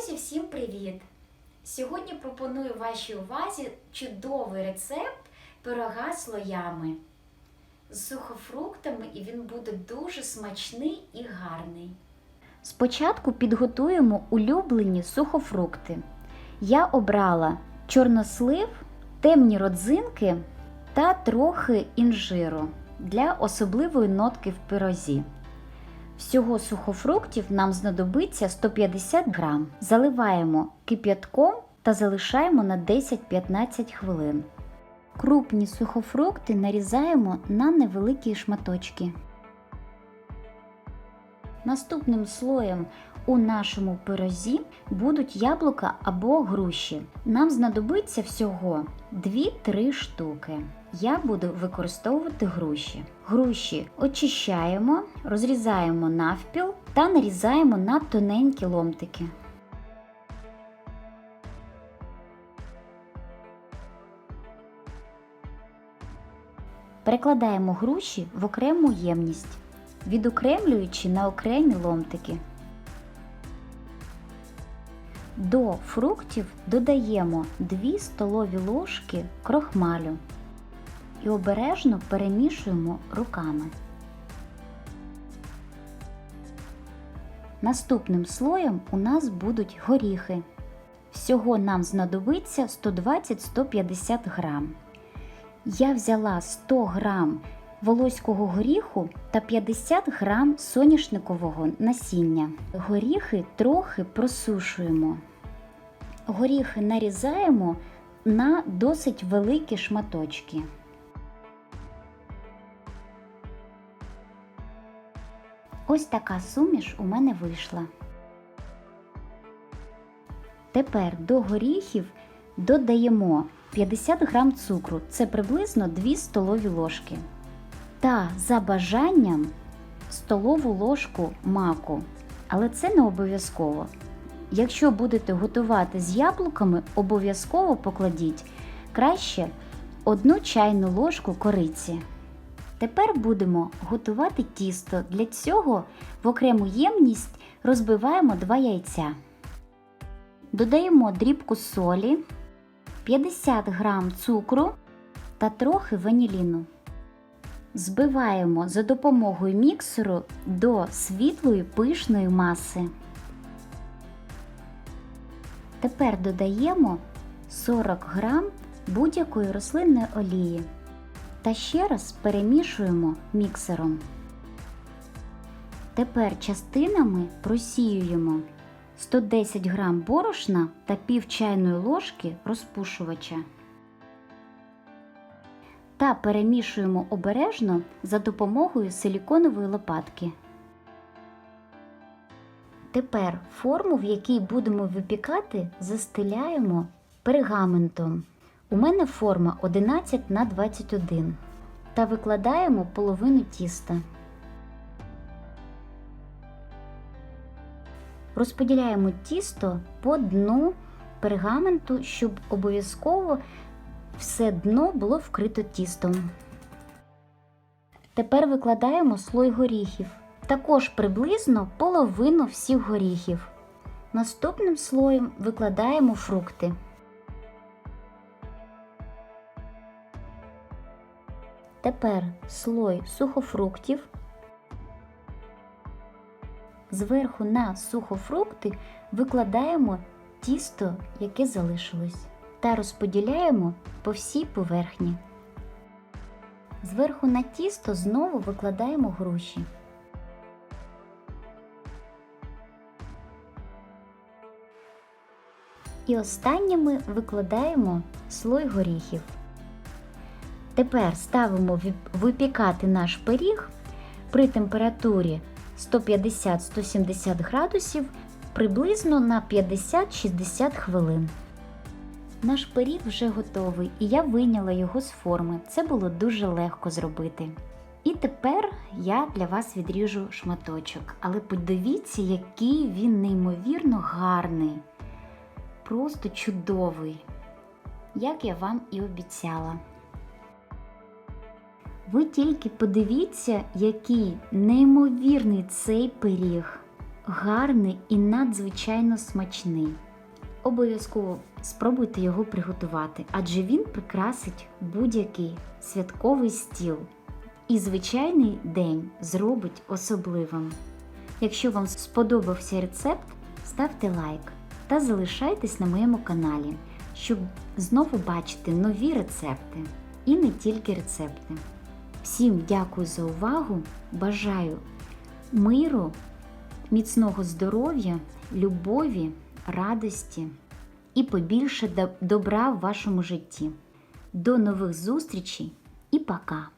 Друзі, всім привіт! Сьогодні пропоную вашій увазі чудовий рецепт пирога слоями з сухофруктами, і він буде дуже смачний і гарний. Спочатку підготуємо улюблені сухофрукти. Я обрала чорнослив, темні родзинки та трохи інжиру для особливої нотки в пирозі. Всього сухофруктів нам знадобиться 150 грам. Заливаємо кип'ятком та залишаємо на 10-15 хвилин. Крупні сухофрукти нарізаємо на невеликі шматочки. Наступним слоєм у нашому пирозі будуть яблука або груші. Нам знадобиться всього 2-3 штуки. Я буду використовувати груші. Груші очищаємо, розрізаємо навпіл та нарізаємо на тоненькі ломтики. Перекладаємо груші в окрему ємність, відокремлюючи на окремі ломтики. До фруктів додаємо 2 столові ложки крохмалю і обережно перемішуємо руками. Наступним слоєм у нас будуть горіхи. Всього нам знадобиться 120-150 грам. Я взяла 100 грам волоського горіху та 50 грам соняшникового насіння. Горіхи трохи просушуємо. Горіхи нарізаємо на досить великі шматочки. Ось така суміш у мене вийшла. Тепер до горіхів додаємо 50 грам цукру, це приблизно 2 столові ложки. Та за бажанням столову ложку маку. Але це не обов'язково. Якщо будете готувати з яблуками, обов'язково покладіть краще одну чайну ложку кориці. Тепер будемо готувати тісто. Для цього в окрему ємність розбиваємо 2 яйця. Додаємо дрібку солі, 50 г цукру та трохи ваніліну. Збиваємо за допомогою міксеру до світлої пишної маси. Тепер додаємо 40 г будь-якої рослинної олії та ще раз перемішуємо міксером. Тепер частинами просіюємо 110 г борошна та пів чайної ложки розпушувача. Та перемішуємо обережно за допомогою силіконової лопатки. Тепер форму, в якій будемо випікати, застеляємо пергаментом. У мене форма 11 на 21 та викладаємо половину тіста. Розподіляємо тісто по дну пергаменту, щоб обов'язково все дно було вкрито тістом. Тепер викладаємо слой горіхів. Також приблизно половину всіх горіхів. Наступним слоєм викладаємо фрукти. Тепер слой сухофруктів. Зверху на сухофрукти викладаємо тісто, яке залишилось, та розподіляємо по всій поверхні. Зверху на тісто знову викладаємо груші. І останніми викладаємо слой горіхів. Тепер ставимо випікати наш пиріг при температурі 150-170 градусів приблизно на 50-60 хвилин. Наш пиріг вже готовий і я вийняла його з форми. Це було дуже легко зробити. І тепер я для вас відріжу шматочок. Але подивіться, який він неймовірно гарний, просто чудовий, як я вам і обіцяла. Ви тільки подивіться, який неймовірний цей пиріг. гарний і надзвичайно смачний. Обов'язково спробуйте його приготувати, адже він прикрасить будь-який святковий стіл і звичайний день зробить особливим. Якщо вам сподобався рецепт, ставте лайк та залишайтесь на моєму каналі, щоб знову бачити нові рецепти і не тільки рецепти. Всім дякую за увагу! Бажаю миру, міцного здоров'я, любові, радості і побільше добра в вашому житті. До нових зустрічей і пока!